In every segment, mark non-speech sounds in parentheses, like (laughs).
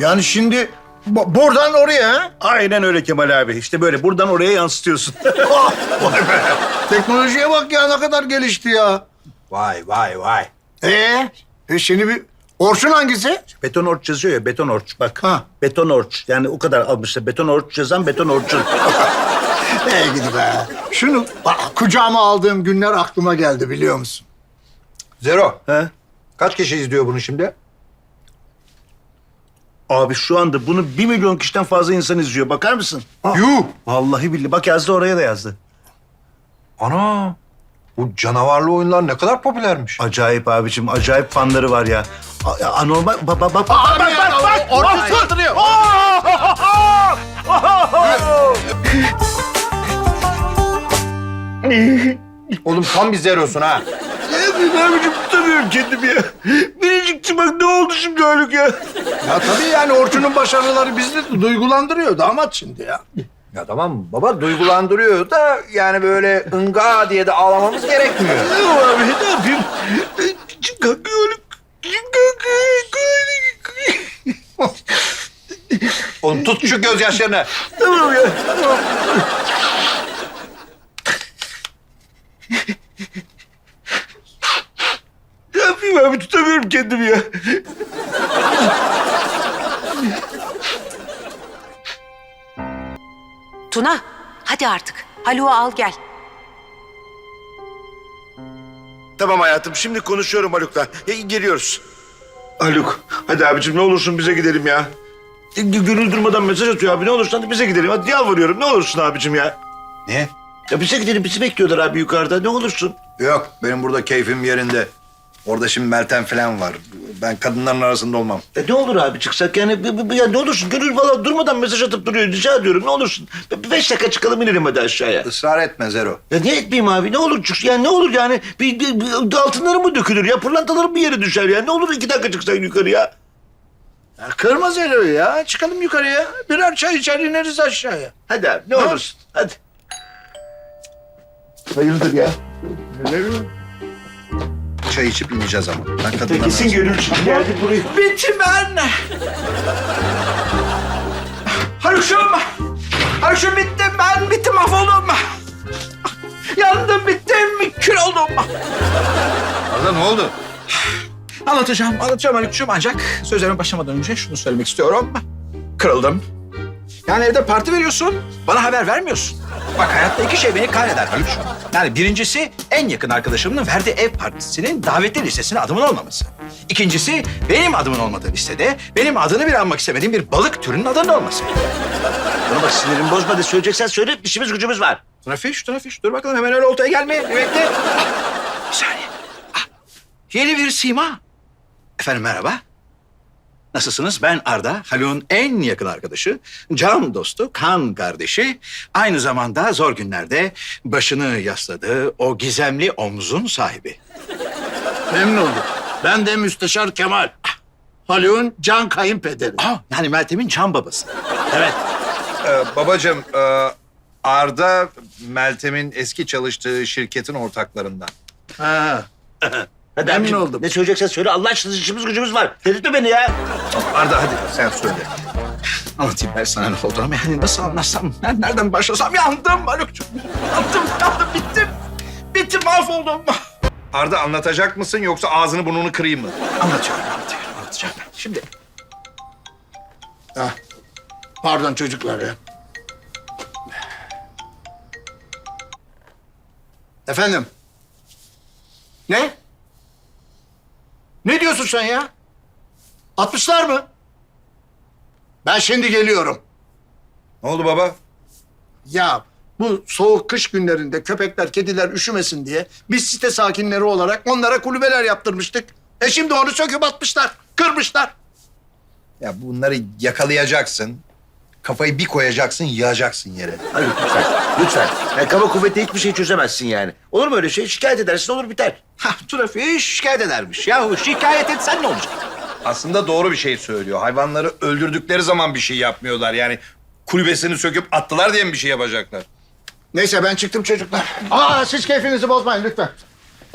Yani şimdi bu- buradan oraya ha? Aynen öyle Kemal abi. İşte böyle buradan oraya yansıtıyorsun. (laughs) Ah, vay be. Teknolojiye bak ya ne kadar gelişti ya. Vay vay vay. Ee, e şimdi bir Orçun hangisi? beton orç yazıyor ya beton orç bak. Ha. Beton orç. Yani o kadar almışlar. Beton orç yazan beton orçun. (laughs) Ee gidi be. Şunu bak, kucağıma aldığım günler aklıma geldi biliyor musun? Zero. He? Kaç kişi izliyor bunu şimdi? Abi şu anda bunu bir milyon kişiden fazla insan izliyor. Bakar mısın? Yuh. Vallahi billahi. Bak yazdı oraya da yazdı. Ana. Bu canavarlı oyunlar ne kadar popülermiş. Acayip abicim. Acayip fanları var ya. A- ya anormal. Bak bak bak. Bak bak bak. bak. Saldırıyor. Oğlum tam bir zerosun ha. Ne abicim tutamıyorum kendimi ya. Biricik çıkmak ne oldu şimdi Haluk ya? Ya tabii yani Orçun'un başarıları bizi de duygulandırıyor damat şimdi ya. Ya tamam baba duygulandırıyor da yani böyle ınga diye de ağlamamız gerekmiyor. Ne abi ne yapayım? Çıkak Haluk. Çıkak. Oğlum tut şu gözyaşlarını. Tamam ya. Tamam. Ne yapayım tutamıyorum kendimi ya. Tuna, hadi artık. Haluk'u al gel. Tamam hayatım şimdi konuşuyorum Haluk'la. Ya, geliyoruz. Haluk hadi abicim ne olursun bize gidelim ya. G- Gönül durmadan mesaj atıyor abi ne olursun hadi bize gidelim. Hadi yalvarıyorum ne olursun abicim ya. Ne? Ya bize gidelim bizi bekliyorlar abi yukarıda ne olursun. Yok benim burada keyfim yerinde. Orada şimdi Meltem falan var. Ben kadınların arasında olmam. Ya ne olur abi çıksak yani bu- bu- ya ne olursun Gönül valla durmadan mesaj atıp duruyor rica ediyorum ne olursun. Bir beş dakika çıkalım inelim hadi aşağıya. Israr etme Zero. Ya niye etmeyeyim abi ne olur çık yani ne olur yani bir, bir, bir altınları mı dökülür ya pırlantaların bir yere düşer ya ne olur iki dakika çıksak yukarıya. ya kırma Zero'yu ya. Çıkalım yukarıya. Birer çay içer ineriz aşağıya. Hadi abi ne olursun hadi. Hayırdır ya? Çay içip ineceğiz ama. Ben kadınların Kesin gönül çıktı geldi buraya. Bittim ben. Haluk'cum. Haluk'cum bittim ben. Bittim mahvoldum. Yandım bittim. Kül oldum. Arda ne oldu? Anlatacağım, anlatacağım Haluk'cum ancak sözlerime başlamadan önce şunu söylemek istiyorum. Kırıldım. Yani evde parti veriyorsun, bana haber vermiyorsun. Bak hayatta iki şey beni kahreder Haluk'cum. Yani birincisi en yakın arkadaşımın verdiği ev partisinin davetli listesine adımın olmaması. İkincisi benim adımın olmadığı listede benim adını bile anmak istemediğim bir balık türünün adının olması. Bana bak sinirimi bozma de söyleyeceksen söyle işimiz gücümüz var. Trafiş, trafiş. Dur bakalım hemen öyle oltaya gelme. Bir bekle. Ah, bir saniye. Ah, yeni bir sima. Efendim merhaba. Nasılsınız? Ben Arda, Haluk'un en yakın arkadaşı, can dostu, kan kardeşi. Aynı zamanda zor günlerde başını yasladığı o gizemli omzun sahibi. Memnun oldum. Ben de Müsteşar Kemal. Haluk'un can kayınpederi. Aa, yani Meltem'in can babası. Evet. Ee, babacığım e, Arda Meltem'in eski çalıştığı şirketin ortaklarından. Ha. (laughs) Hadi Memnun abicim, oldum. Ne söyleyeceksen söyle Allah aşkına işimiz gücümüz var. Delirtme beni ya. Arda hadi sen söyle. Anlatayım ben sana ne oldu ama yani nasıl anlatsam, ben nereden başlasam yandım Haluk'cum. Yandım, yandım, bittim. Bittim, mahvoldum. Arda anlatacak mısın yoksa ağzını burnunu kırayım mı? Anlatıyorum, anlatıyorum, anlatacağım. Şimdi Ha. Pardon çocuklar ya. Efendim? Ne? Ne diyorsun sen ya? Atmışlar mı? Ben şimdi geliyorum. Ne oldu baba? Ya bu soğuk kış günlerinde köpekler, kediler üşümesin diye biz site sakinleri olarak onlara kulübeler yaptırmıştık. E şimdi onu söküp atmışlar, kırmışlar. Ya bunları yakalayacaksın. Kafayı bir koyacaksın, yığacaksın yere. Haluk lütfen. Lütfen. Yani kaba kuvvetle hiçbir şey çözemezsin yani. Olur mu öyle şey? Şikayet edersin olur biter. ha, trafiği şikayet edermiş. Yahu şikayet etsen ne olacak? Aslında doğru bir şey söylüyor. Hayvanları öldürdükleri zaman bir şey yapmıyorlar. Yani kulübesini söküp attılar diye mi bir şey yapacaklar? Neyse ben çıktım çocuklar. Aa siz keyfinizi bozmayın lütfen.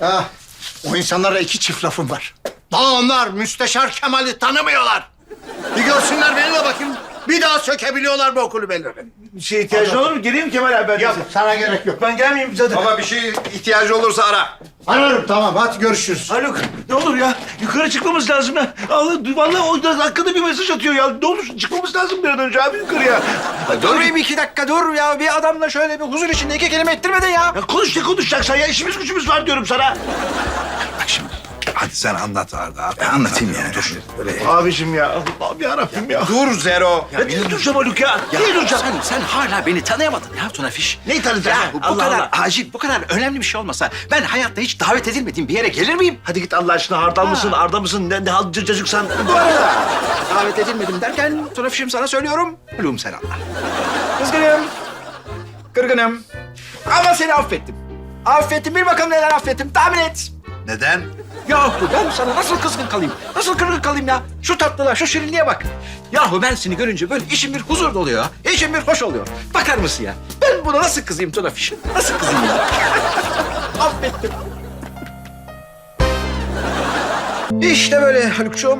Ah, o insanlara iki çift lafım var. Daha onlar Müsteşar Kemal'i tanımıyorlar. Bir görsünler beni de bakayım. Bir daha sökebiliyorlar mı o kulübeleri? Bir şeye ihtiyacın olur mu? Geleyim Kemal abi ben. de. Yok sana gerek yok. Ben gelmeyeyim zaten. Baba bir şey ihtiyacı olursa ara. Ararım tamam hadi görüşürüz. Haluk ne olur ya yukarı çıkmamız lazım ya. Allah, vallahi o da hakkında bir mesaj atıyor ya. Ne olursun çıkmamız lazım bir an önce abi yukarıya. Dur bir iki dakika dur ya. Bir adamla şöyle bir huzur içinde iki kelime ettirmedin ya. Ya konuş ne konuşacaksan ya işimiz gücümüz var diyorum sana. Hadi sen anlat Arda abi. anlatayım yani. Dur. Böyle. Abicim ya Allah'ım yarabbim ya. Dur Zero. Ya niye duracağım Haluk ya? Niye duracağım? Sen, sen hala beni tanıyamadın ya Tuna Fiş. Neyi tanıyacaksın? Ya bu Allah kadar Allah. acil, bu kadar önemli bir şey olmasa ben hayatta hiç davet edilmediğim bir yere gelir miyim? Hadi git Allah aşkına hardal mısın, arda mısın, ne, ne hal cacıksan. Bu arada davet edilmedim derken Tuna Fiş'im sana söylüyorum. Hulum sen Allah. Kızgınım. Kırgınım. Ama seni affettim. Affettim. Bir bakalım neden affettim. Tahmin et. Neden? Yahu ben sana nasıl kızgın kalayım? Nasıl kırgın kalayım ya? Şu tatlılığa, şu şirinliğe bak. Yahu ben seni görünce böyle içim bir huzur doluyor. İçim bir hoş oluyor. Bakar mısın ya? Ben buna nasıl kızayım Tuna Fiş? Nasıl kızayım ya? (laughs) Affettim. İşte böyle Haluk'cuğum.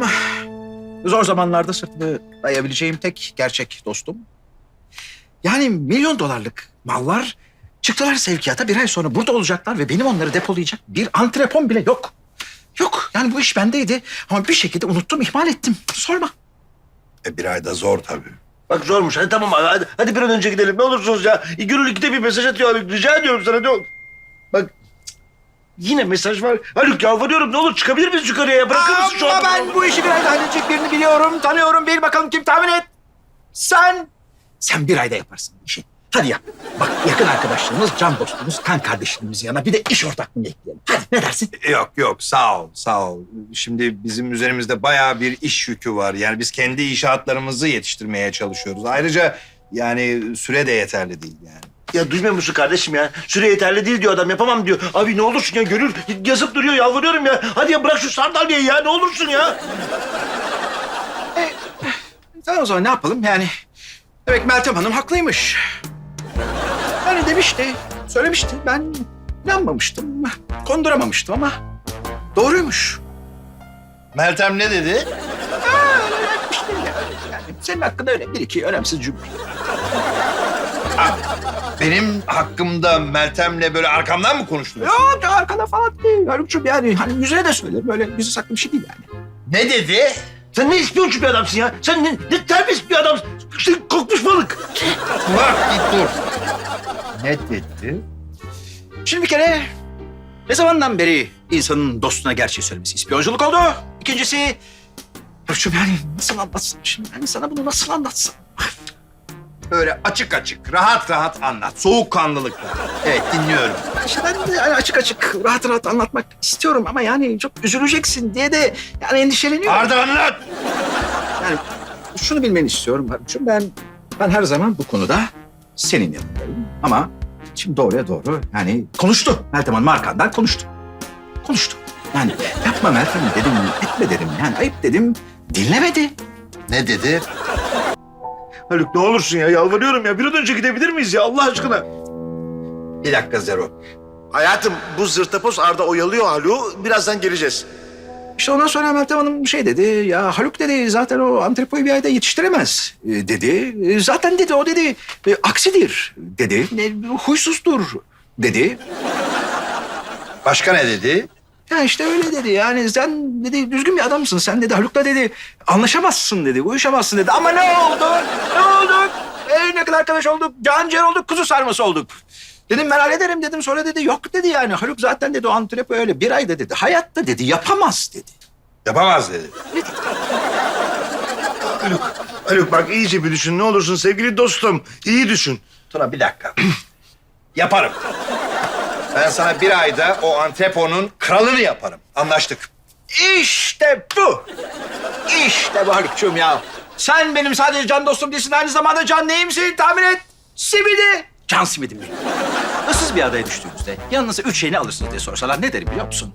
Zor zamanlarda sırtımı dayayabileceğim tek gerçek dostum. Yani milyon dolarlık mallar çıktılar sevkiyata bir ay sonra burada olacaklar ve benim onları depolayacak bir antrepon bile yok. Yok yani bu iş bendeydi ama bir şekilde unuttum ihmal ettim. Sorma. E, bir ayda zor tabii. Bak zormuş. Hadi tamam abi. Hadi, hadi bir an önce gidelim. Ne olursunuz ya. Gönül ikide bir mesaj atıyor Haluk. Rica ediyorum sana. Ne. Bak yine mesaj var. Haluk yalvarıyorum. Ne olur çıkabilir miyiz yukarıya? ya? Bırakır mısın şu Ama an? ben bu işi bir ayda halledecek birini biliyorum, tanıyorum. Bir bakalım kim tahmin et. Sen. Sen bir ayda yaparsın bu işi. Hadi yap. Bak yakın arkadaşlarımız, can dostumuz, kan kardeşliğimiz yanına bir de iş ortaklığını ekleyelim. Hadi ne dersin? Yok yok sağ ol sağ ol. Şimdi bizim üzerimizde bayağı bir iş yükü var. Yani biz kendi inşaatlarımızı yetiştirmeye çalışıyoruz. Ayrıca yani süre de yeterli değil yani. Ya duymuyor musun kardeşim ya? Süre yeterli değil diyor adam. Yapamam diyor. Abi ne olursun ya Gönül. Yazıp duruyor. Yalvarıyorum ya. Hadi ya bırak şu sandalyeyi ya. Ne olursun ya. Tamam o zaman ne yapalım yani? Demek Meltem Hanım haklıymış. Yani demişti, söylemişti. Ben inanmamıştım, konduramamıştım ama doğruymuş. Meltem ne dedi? İşte ya, yani senin hakkında öyle bir iki önemsiz cümle. Benim hakkımda Meltem'le böyle arkamdan mı konuştunuz? Yok arkada falan değil. Haluk'cum yani hani yüzüne de söylerim. Öyle yüzü saklı bir şey değil yani. Ne dedi? Sen ne ispiyoncu bir adamsın ya? Sen ne, ne terbiyesiz bir adamsın? İşte kokmuş balık. Bak bir dur. Ne dedi? Şimdi bir kere ne zamandan beri insanın dostuna gerçeği söylemesi ispiyonculuk oldu. İkincisi Haluk'cum yani nasıl anlatsam şimdi? Yani sana bunu nasıl anlatsam? Böyle açık açık, rahat rahat anlat. Soğukkanlılıkla. Evet dinliyorum. İşte ben de yani açık açık rahat rahat anlatmak istiyorum ama yani çok üzüleceksin diye de yani endişeleniyorum. Arda anlat. Yani şunu bilmeni istiyorum Haluk'cum. Ben, ben her zaman bu konuda senin yanındayım. Ama şimdi doğruya doğru yani konuştu. Meltem Hanım arkandan konuştu. Konuştu. Yani yapma Meltem dedim, etme dedim. Yani ayıp dedim, dinlemedi. Ne dedi? Haluk ne olursun ya. Yalvarıyorum ya. Bir an önce gidebilir miyiz ya Allah aşkına? Bir dakika Zero. Hayatım bu zırtapoz Arda oyalıyor Haluk'u. Birazdan geleceğiz. İşte ondan sonra Meltem Hanım şey dedi. Ya Haluk dedi zaten o antrepoyu bir ayda yetiştiremez e, dedi. E, Zaten dedi o dedi e, aksidir dedi. E, Huysuzdur dedi. Başka ne dedi? Ya işte öyle dedi. Yani sen dedi düzgün bir adamsın. Sen dedi Haluk'la dedi anlaşamazsın dedi. Uyuşamazsın dedi. Ama ne oldu? Ne olduk? E, ne kadar arkadaş olduk. Can ciğer olduk. Kuzu sarması olduk. Dedim ben hallederim dedim. Sonra dedi yok dedi yani. Haluk zaten dedi o antrepo öyle bir ayda dedi. Hayatta dedi yapamaz dedi. Yapamaz dedi. Haluk, Haluk bak iyice bir düşün. Ne olursun sevgili dostum. İyi düşün. Tuna bir dakika. (clears throat) yaparım. Ben sana bir ayda o Antrepo'nun kralını yaparım. Anlaştık. İşte bu. İşte bu Haluk'cuğum ya. Sen benim sadece can dostum değilsin. Aynı zamanda can neyimsin tahmin et. Simidi. Can simidim benim. Bir adaya düştüğünüzde yanınıza üç şeyini alırsınız diye sorsalar ne derim biliyor musun?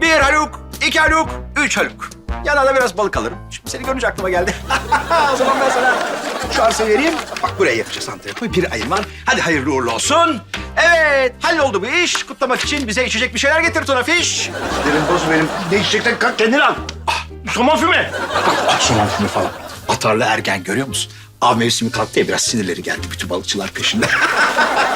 Bir Haluk, iki Haluk, üç Haluk. Yanına da biraz balık alırım. Şimdi seni görünce aklıma geldi. (laughs) o zaman ben sana şu arsayı vereyim. Bak buraya yapacağız antrepoyu. Bir ayım var. Hadi hayırlı uğurlu olsun. Evet, halloldu bu iş. Kutlamak için bize içecek bir şeyler getir Tuna Fiş. Derin boz benim. Ne içeceksen kalk kendini al. Ah, somon füme. Al somon filmi falan. Al mantarlı ergen görüyor musun? Av mevsimi kalktı ya biraz sinirleri geldi bütün balıkçılar peşinde. (laughs)